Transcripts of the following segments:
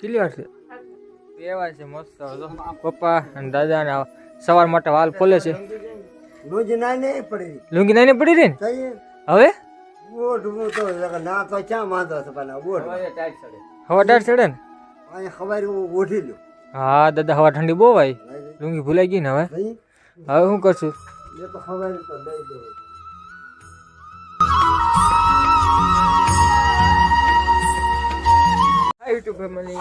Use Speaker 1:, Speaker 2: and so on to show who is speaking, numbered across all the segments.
Speaker 1: કેટલી વાર
Speaker 2: છે? બે વાર છે મસ્ત. પપ્પા અને દાદા ને સવાર માટે વાલ ખોલે છે.
Speaker 3: રોજ ના નહીં પડી.
Speaker 2: લુંગી નાઈને પડી રહી ને? હવે?
Speaker 3: બોટ તો ના તો ક્યાં માંદો છે પણ બોટ?
Speaker 1: હવે ટાઈટ ચડે.
Speaker 2: ને?
Speaker 3: અહીંયા ખબર હું ઓઢી લ્યો.
Speaker 2: હા દાદા હવા ઠંડી બહુ આવી લુંગી ભૂલાઈ ગઈ ને હવે?
Speaker 3: નહીં
Speaker 2: હવે શું કરશું
Speaker 3: એ તો ખબર તો લઈ દો
Speaker 2: યુટ્યુબ ફેમિલી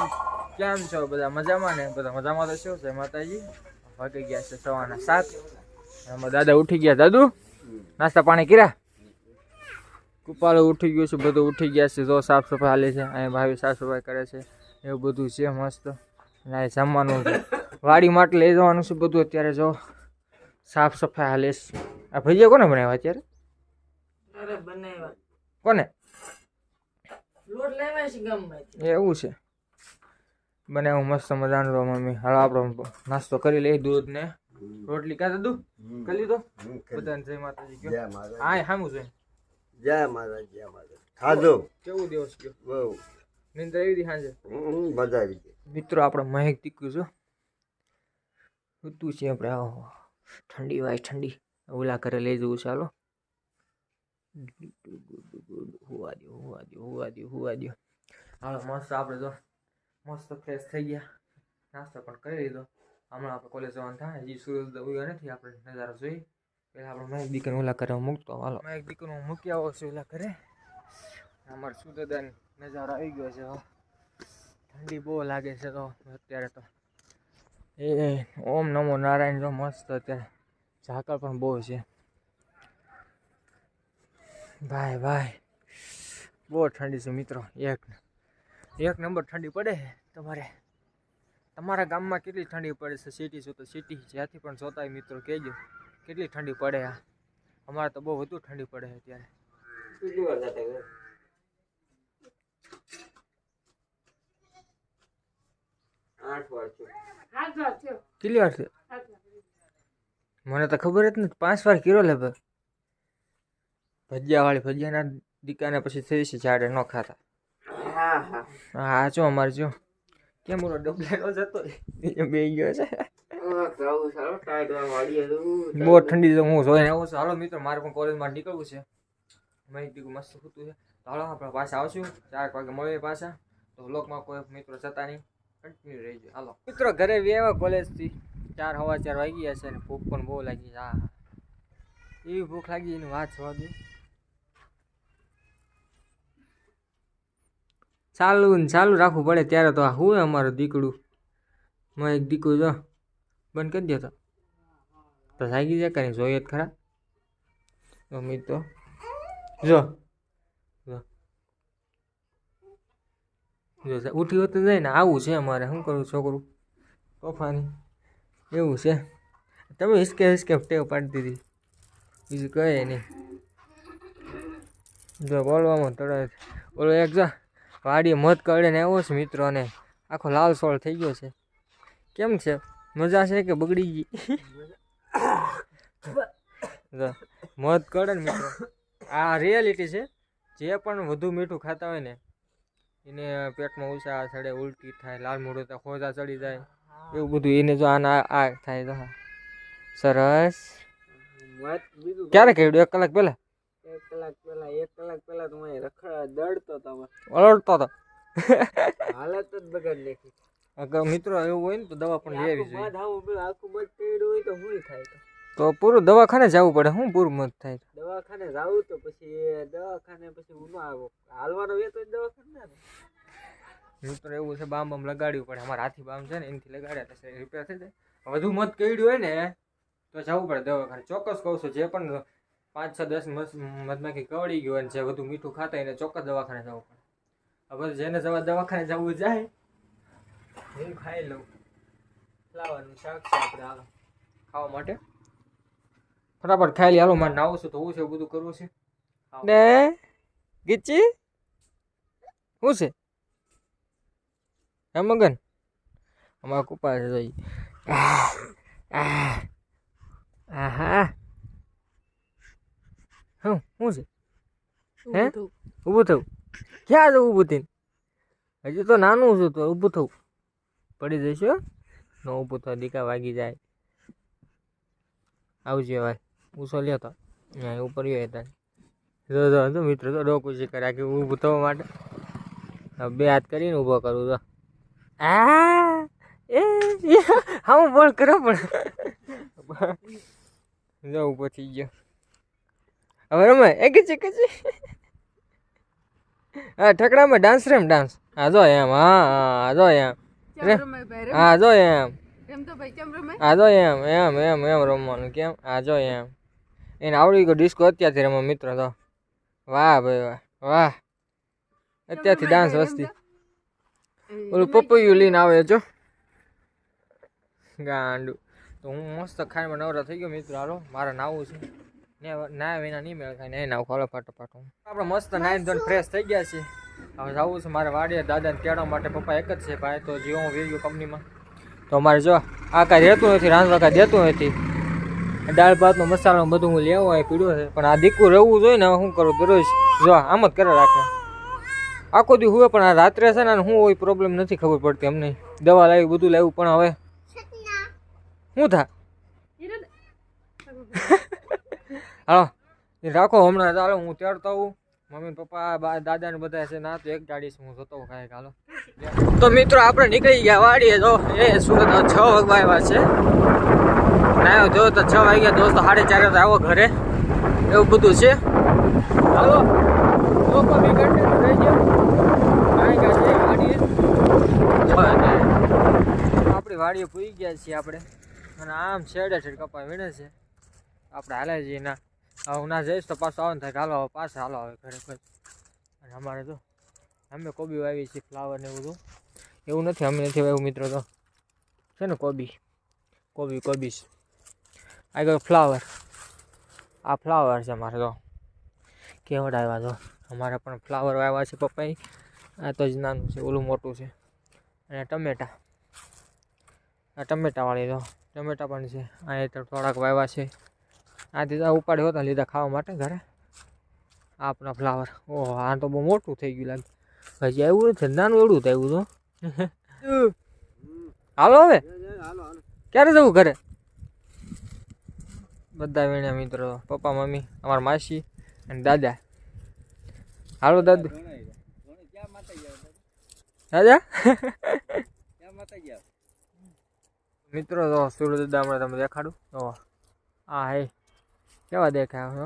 Speaker 2: કેમ છો બધા? મજામાં ને? બધા મજામાં તો શું છે? માતાજી, વાગી ગયા છે સવારના સાત. એમાં દાદા ઉઠી ગયા. દાદુ, નાસ્તા પાણી કર્યા? કુપાળો ઉઠી ગયો છે, બધું ઉઠી ગયા છે. જો સાફ સફાઈ હાલે છે, અહીંયા ભાઈ સાફ સફાઈ કરે છે. એવું બધું છે મસ્ત. ના જમવાનું વાડી માટે લઈ જવાનું છે બધું અત્યારે, જો. સાફ સફાઈ હાલે આ ભજીયા કોને બનાવ્યા અત્યારે?
Speaker 4: અરે બનાવ્યા.
Speaker 2: કોને?
Speaker 4: લોટ લેવાય છે ગામમાંથી.
Speaker 2: એવું છે. બને હું મસ્ત મજાનું રહો મમ્મી. હાલો આપણો નાસ્તો કરી લઈ દૂધ ને રોટલી. કાં દૂધ? કરી લીધો? બધાને જય માતાજી ગયો હા સામું છે
Speaker 3: જય માતા જય માતા ખાધો?
Speaker 2: કેવું દિવસ ગયો?
Speaker 3: બહુ.
Speaker 2: નિંદર આવી હતી સાંજે?
Speaker 3: હમ, મજા આવી ગઈ.
Speaker 2: મિત્રો આપણે મહેક ટીક્યું છું. તું છે આપણે આવો. ઠંડી વાય ઠંડી. ઓલા ઘરે લઈ જવું ચાલો હુવા દો હોવા દો હોવા દો હોવા દો હાલો, મસ્ત આપણે તો મસ્ત ફ્રેશ થઈ ગયા. નાસ્તો પણ કરી લીધો. હમણાં આપણે કોલેજ જવાનું થાય, હજી સૂરજ ઉગ્યો નથી, આપણે નજારો જોઈ પહેલાં આપણે મહેક દીકરીને ઓલા ઘરે મૂકતો, હાલો. મહેક દીકરીને મૂકી આવો છે ઓલા ઘરે. અમારા સુદાદાન નજારો આવી ગયો છે ઠંડી બહુ લાગે છે તો અત્યારે તો. એ ઓમ નમો નારાયણ જો મસ્ત અત્યારે. ઝાકળ પણ બહુ છે. ભાઈ ભાઈ. બહુ ઠંડી છે મિત્રો, એક એક નંબર ઠંડી પડે તમારે. તમારા ગામમાં કેટલી ઠંડી પડે છે? સિટી છો તો સિટી જ્યાંથી પણ જોતા હોય મિત્રો, કહેજો. કેટલી ઠંડી પડે આ? અમારે તો બહુ વધુ ઠંડી પડે અત્યારે
Speaker 1: કેટલી વાર જાતે ગયો? આઠ વાર થયો.
Speaker 2: કેટલી વાર છે મને તો ખબર જ નથી. પાંચ વાર કીરો લે ભાઈ ભજીયા વાળી ભજીયાના દીકાને પછી થઈ છે જાડે ન ખાતા.
Speaker 1: હા હા.
Speaker 2: હા જો અમારે જો. કેમ ઓલો ડબલેનો જતો? બે ગયો છે.
Speaker 1: તો
Speaker 2: બહુ ઠંડી છે હું જોઈને આવું છું. હાલો મિત્રો મારે પણ કોલેજમાં નીકળવું છે. મેં કીધું મસ્ત સૂતું છે. હાલો આપણે પાછા આવશું. ચાર વાગે મળીએ પાછા. તો લોકમાં કોઈ મિત્રો જતા નહીં. કન્ટિન્યુ રહેજો. હાલો. મિત્રો, ઘરે વ્યવા કોલેજથી ચાર હવા ચાર વાગી ગયા છે અને ભૂખ પણ બહુ લાગી હા. એવી ભૂખ લાગી એની વાત જવા દે. ચાલુ ને ચાલુ રાખવું પડે ત્યારે તો આ હું અમારું દીકડું? મેં એક દીકરું જો. બંધ કરી દો તો. જાગી જાય કરે જોઈએ જ ખરા. તો જો. જો ઉઠી હોત જાય ને આવું છે અમારે, શું કરવું છોકરું? તોફાની એવું છે. તમે હિસકે હિસકે ટેવ પાડી દીધી. બીજું કહે નહીં. જો બોલવામાં તળે ઓલો એક જા. વાડીએ મધ ને આવ્યો છે મિત્રોને આખો લાલ સોળ થઈ ગયો છે. કેમ છે? મજા છે કે બગડી ગઈ? મત કાઢે ને મિત્રો. આ રિયાલિટી છે. જે પણ વધુ મીઠું ખાતા હોય ને એને પેટમાં ઉષા ચડે ઉલટી થાય લાલ મોઢું થાય ખોજા ચડી જાય. એવું બધું એને જો આના આ થાય તો સરસ. ક્યારે કહ્યું એક કલાક પહેલા?
Speaker 1: એક કલાક પહેલા એક કલાક પહેલા તો હું રખડા દડતો તો
Speaker 2: ઓળખતો હતો
Speaker 1: હાલત જ બગાડી નાખી.
Speaker 2: મિત્રો એવું હોય ને તો દવા પણ
Speaker 1: લેવી
Speaker 2: જોઈએ.
Speaker 1: આખું પીડ્યું હોય તો શું થાય તો
Speaker 2: પૂરું દવાખાને જવું પડે. શું પૂરું મત થાય.
Speaker 1: દવાખાને જાવું તો પછી દવાખાને પછી હું આવો. હાલવાનો હોય તો દવાખાને હું
Speaker 2: તો એવું છે બામ બામ લગાડ્યું પડે. અમારા હાથી બામ છે ને એનાથી લગાડ્યા એટલે રિપેર થઈ જાય. વધુ મત કઈડ્યું હોય ને તો જવું પડે દવાખાને. ચોક્કસ કહું છું જે પણ પાંચ છ દસ મધમાખી કવડી ગયું હોય ને જે વધુ મીઠું ખાતા હોય એને ચોક્કસ દવાખાને જવું પડે. હવે જેને જવા દવાખાને જવું જાય હું ખાઈ લઉં. ફ્લાવરનું શાક છે આપણે ખાવા માટે. ફટાફટ ખાઈ હાલો મારે નાવું છું ધોવું છે એવું બધું કરવું છે? ને ગીચી શું છે? હે મગન? અમારા કુપા છે જોઈ હા હું શું છે? હે? ઊભું થવું. ક્યાં જવું ઊભું થઈને? હજુ તો નાનું છું તો ઊભું થવું. પડી જઈશું ન ઊભું થવા દીકા વાગી જાય. આવજો ભાઈ ઉસો લ્યો તો. અહીંયા ઉપર હતા જો જો મિત્ર તો ડોકું છે કર્યા કે ઊભું થવા માટે. હવે બે હાથ કરીને ઊભો કરું તો. આ એ હા હું બોલ કરો પણ. જો ઊભો થઈ ગયો. હવે રમે એક જ એક જ હા ઠકડામાં ડાન્સ રેમ ડાન્સ હા જો એમ હા હા જો એમ. હા જો એમ. હા જો એમ એમ એમ એમ રમવાનું કેમ? હા જો એમ. એને આવડી ગયો ડિસ્કો અત્યારથી રમો મિત્રો તો. વાહ ભાઈ વાહ વાહ. અત્યારથી ડાન્સ વસ્તી. ઓલું પપૈયું લઈને આવે જો. ગાંડું. તો હું મસ્ત ખાઈને નવરા થઈ ગયો મિત્રો હાલો. મારે નાવું છે. ને ના વિના નહીં મેળ ખાય ને નાવ ખાલો ફાટો ફાટો. આપણે મસ્ત નાઈન ધોન ફ્રેશ થઈ ગયા છીએ. હવે જવું છે મારે વાડીએ દાદાને તેડવા માટે પપ્પા એક જ છે ભાઈ તો જીવો હું વી ગયો કંપનીમાં તો અમારે જો આ કાંઈ રહેતું નથી રાંધવા કાંઈ દેતું નથી. દાળ ભાતનો મસાલો બધું હું લેવો હોય પીડ્યો છે. પણ આ દીકું રહેવું જોઈએ ને શું કરું દરરોજ? જો આમ જ કરે રાખે. આખો દી હોય પણ આ રાત્રે છે ને હું શું હોય પ્રોબ્લેમ નથી ખબર પડતી અમને. દવા લાવી બધું લાવ્યું પણ હવે શું થા? હાલો રાખો હમણાં ચાલો હું તેડતો આવું. મમ્મી પપ્પા દાદા ને બધા છે ના તો એક ગાડી છે, હું જોતો કાંઈક, હાલો. તો મિત્રો આપણે નીકળી ગયા વાડીએ, જો. એ સુરત છ વાગવા આવ્યા છે. ના જો તો છ વાગ્યા, દોસ્તો સાડે ચારે તો આવો ઘરે. એવું બધું છે. હાલો. લોકો બી કન્ટિન્યુ થઈ ગયો. આપણી વાડીએ પૂરી ગયા છીએ આપણે. અને આમ છેડે છેડ કપા વીણે છે. આપણે હાલે જઈએ ના. હવે હું ના જઈશ તો પાછો આવે ને થાય હાલો હવે પાછા, હાલો આવે ઘરે કોઈ. અને અમારે તો અમે કોબી વાવી છીએ ફ્લાવર ને બધું. એવું નથી, અમે નથી વાવ્યું મિત્રો તો. છે ને કોબી? કોબી કોબી આગળ ફ્લાવર આ ફ્લાવર છે અમારે તો. કેવડ આવ્યા તો? અમારે પણ ફ્લાવર વાવ્યા છે પપ્પાએ. આ તો જ નાનું છે, ઓલું મોટું છે. અને ટમેટા. આ ટમેટાવાળી તો. ટમેટા પણ છે. અહીંયા તો થોડાક વાવ્યા છે. આ દીધા ઉપાડ્યો હતા લીધા ખાવા માટે ઘરે. આપણા ફ્લાવર ઓહો આ તો બહુ મોટું થઈ ગયું લાગે. હજી આવ્યું નથી નાનું એવડું તો આવ્યું તો. હાલો હવે. ક્યારે જવું ઘરે? બધા વેણ્યા મિત્રો પપ્પા મમ્મી અમારા માસી અને દાદા. હાલો દાદુ. દાદા? મિત્રો તો સુરત દાદા હમણાં તમે દેખાડું. તો આ હે. કેવા દેખાય હો?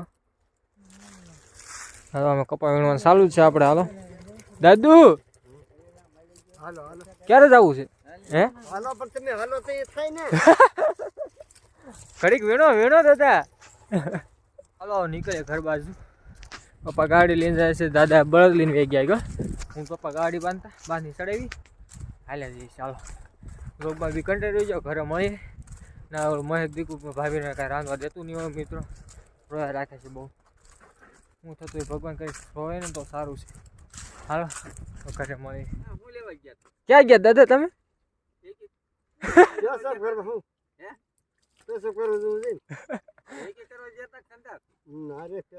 Speaker 2: હાલો અમે કપા વીણવાનું ચાલુ જ છે આપણે, હાલો. દાદુ!
Speaker 3: હાલો
Speaker 2: ક્યારે જવું છે? હે?
Speaker 3: હાલો પણ તમે હાલો તો એ થાય ને
Speaker 2: ઘડીક વીણો વીણો દાદા. હાલો નીકળે ઘર બાજુ. પપ્પા ગાડી લઈને જાય છે, દાદા બળદ લઈને વે ગયા હું. પપ્પા ગાડી બાંધતા બાંધી ચડાવી. હાલે જઈશ ચાલો. રોગમાં બી કંટાળી જાઓ ઘરે મળીએ. ના મહેશ દીકુ ભાભીને કાંઈ રાંધવા દેતું નહીં હોય મિત્રો. રોયા રાખે છે બહુ. હું થતું હોય ભગવાન કઈ રોય ને તો સારું છે. હાલો તો ઘરે મળી
Speaker 1: હું ગયા
Speaker 2: ક્યાં ગયા દાદા તમે?
Speaker 3: હું.
Speaker 1: હે?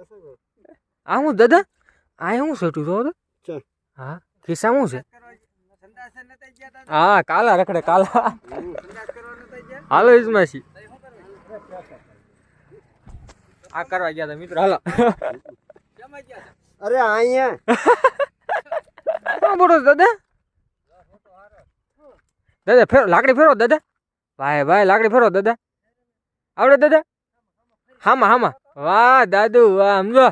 Speaker 3: છે.
Speaker 2: આ હું દાદા? આ હું છોટું તો. હા ખિસ્સા શું છે? હા કાલા રખડે કાલા? હાલો ઇસ્માસી
Speaker 1: તઈ
Speaker 2: આ કરવા ગયા હતા મિત્રો હાલો.
Speaker 1: શેમાં ગયા તા?
Speaker 3: અરે અહીંયા
Speaker 2: બોલો દાદા? દાદા ફેરો લાકડી ફેરો દાદા. ભાઈ ભાઈ લાકડી ફેરો દાદા. આવડે દાદા? હામાં હામાં. વાહ દાદુ વાહ સમજો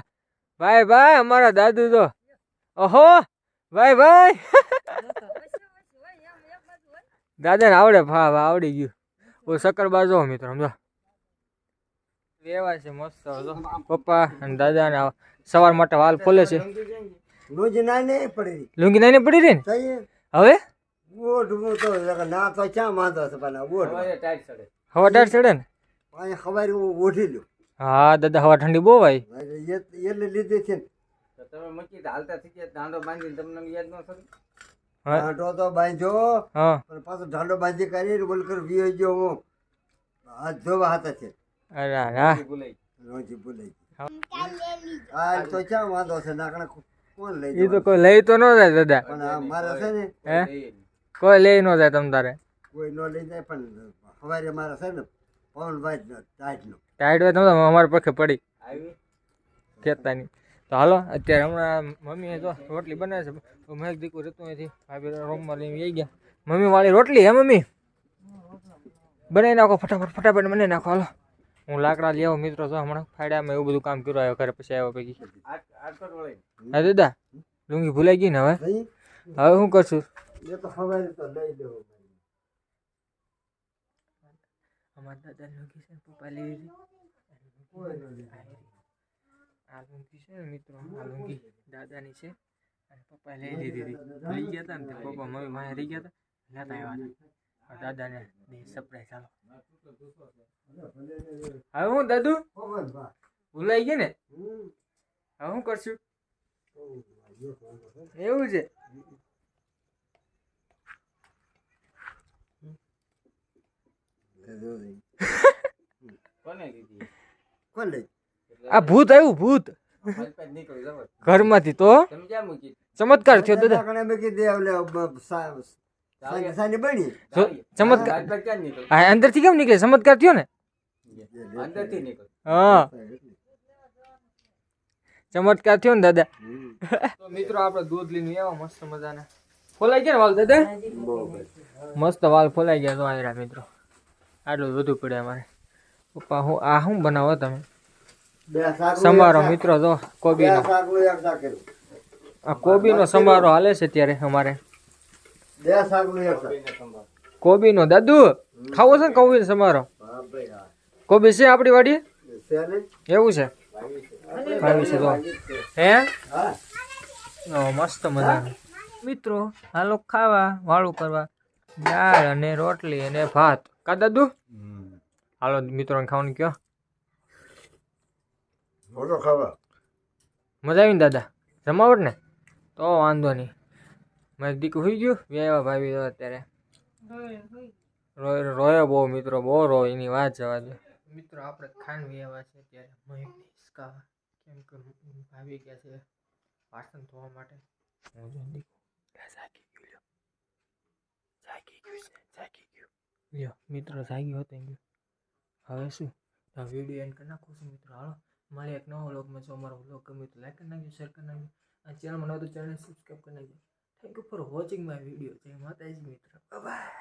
Speaker 2: ભાઈ ભાઈ અમારા દાદુ તો ઓહો ભાઈ ભાઈ. દાદાને આવડે ભાવ ભા આવડી ગયું. ઓ શક્કર બાજુ મિત્રો સમજો વેવા છે મસ્ત પપ્પા અને દાદા ને સવાર માટે વાલ ખોલે છે.
Speaker 3: રોજ ના નહીં પડી
Speaker 2: લુંગી નાઈને પડી રહી ને? હવે?
Speaker 3: ના તો ક્યાં વાંધો છે પણ ઓઢ.
Speaker 1: સવારે ટાઈટ ચડે.
Speaker 2: હવા ડાર ચડે ને?
Speaker 3: અહીંયા ખબર ઓઢી લ્યો.
Speaker 2: હા દાદા હવા ઠંડી બહુ આવી
Speaker 3: એટલે લીધે છે ને.
Speaker 1: તો તમે મૂકી દે, હાલતા થઈ ગયા દાંડો બાંધીને તમને યાદ ન થતું?
Speaker 2: હા.
Speaker 3: ઢાંઢો તો બાંધ્યો.
Speaker 2: હા.
Speaker 3: પણ પાછો ઢાંડો બાંધી કરી બોલ કર વિયો ગયો હું. હાથ ધોવા હાથ છે.
Speaker 2: અરે હા.
Speaker 3: રોજી બોલાઈ આ તો ક્યાં વાંધો છે? નાકણા કોણ લઈ
Speaker 2: એ તો કોઈ લઈ તો ન જાય દાદા.
Speaker 3: પણ મારા મારે છે ને?
Speaker 2: હે? કોઈ લઈ ન જાય તમ તારે.
Speaker 3: કોઈ નો લઈ જાય પણ સવારે મારે છે ને પવન વાજ ટાઈટ નો
Speaker 2: ટાઈટ હોય તો અમારી પખે પડી.
Speaker 1: આવી?
Speaker 2: નહીં. તો હાલો અત્યારે હમણાં મમ્મીએ જો રોટલી બનાવે છે. મહેક મેં દીકું રહેતું નથી ભાભી રૂમમાં લઈને આવી ગયા. મમ્મી વાળી રોટલી હે મમ્મી? બનાવી નાખો ફટાફટ ફટાફટ બનાવી નાખો. હાલો. હું લાકડા લઈ આવું મિત્રો જો હમણાં ફાયડામાં એવું બધું કામ કર્યું આવ્યો ઘરે પછી આવ્યો પૈકી. હા દાદા ડુંગી ભૂલાઈ ગઈ ને હવે? હવે શું કરશું?
Speaker 3: એ તો સવારે તો લઈ લેવું
Speaker 2: અમારા દાદા લુંગી છે. પપ્પા લીધી આ લુંગી છે ને મિત્રો આ લુંગી દાદાની છે. અને પપ્પા લઈ લીધી હતી. લઈ ગયા હતા ને તે પપ્પા મમ્મી વાંહે રહી ગયા હતા લેતા આવ્યા હતા દાદાને બે સરપ્રાઈઝ ચાલો હવે હું દાદુ? ભૂલાઈ ગઈ ને? હવે શું કરશું? એવું છે?
Speaker 1: કોને કીધી
Speaker 3: કોણ લઈ
Speaker 2: આ ભૂત આવ્યું ભૂત. ઘરમાંથી તો.
Speaker 1: તમે ક્યાં મૂકી?
Speaker 2: ચમત્કાર થયો દાદા. ચમત્કાર અંદર અંદરથી કેમ નીકળે? ચમત્કાર થયો ને? હા. ચમત્કાર થયો ને દાદા. મિત્રો આપણે દૂધ લઈને આવ્યા મસ્ત મજાના. ફોલાઈ ગયા ને વાલ દાદા? મસ્ત વાલ ફોલાઈ ગયા તો આવ્યા મિત્રો. આટલું બધું પડે અમારે પપ્પા હું આ શું બનાવો તમે? સમારો મિત્રો જો કોબીનો. આ કોબીનો સમારો હાલે છે ત્યારે અમારે. કોબીનો દાદુ ખાવો છે ને કોબીનો સમારો
Speaker 3: હા
Speaker 2: કોબી છે આપણી વાડી? એવું છે? તો હે?
Speaker 3: હા.
Speaker 2: મસ્ત મજા મિત્રો હાલો ખાવા વાળું કરવા દાળ અને રોટલી અને ભાત. કા દાદુ? હાલો મિત્રો ખાવાનું કયો
Speaker 3: મોટો ખાવા.
Speaker 2: મજા આવી ને દાદા? જમાવટ ને? તો વાંધો નહીં. મેં દીક હોઈ ગયું વ્યાવા ભાવી તો અત્યારે. રોય રોયો બહુ મિત્રો બહુ રોય એની વાત જવા દે. મિત્રો આપણે ખાન વ્યાવા છે ત્યારે હિસકાવા કેમ કે ભાવી ગયા છે વાસણ ધોવા માટે. હું જો દીકું જાગી ગયું લ્યો. જાગી ગયું છે જાગી ગયું. લ્યો મિત્રો જાગ્યો હતો એમ ગયો. હવે શું? વીડિયો એન્ડ કરી નાખું છું મિત્રો. હાલો. મારે એક નવો વ્લોગમાં જો અમારો વ્લોગ ગમે તો લાઈક કરી નાખજો શેર કરી નાખજો, અને ચેનલમાં નવો તો ચેનલ સબસ્ક્રાઈબ કરી નાખજો. Thank you for watching my video જય માતાજી મિત્રો. બાય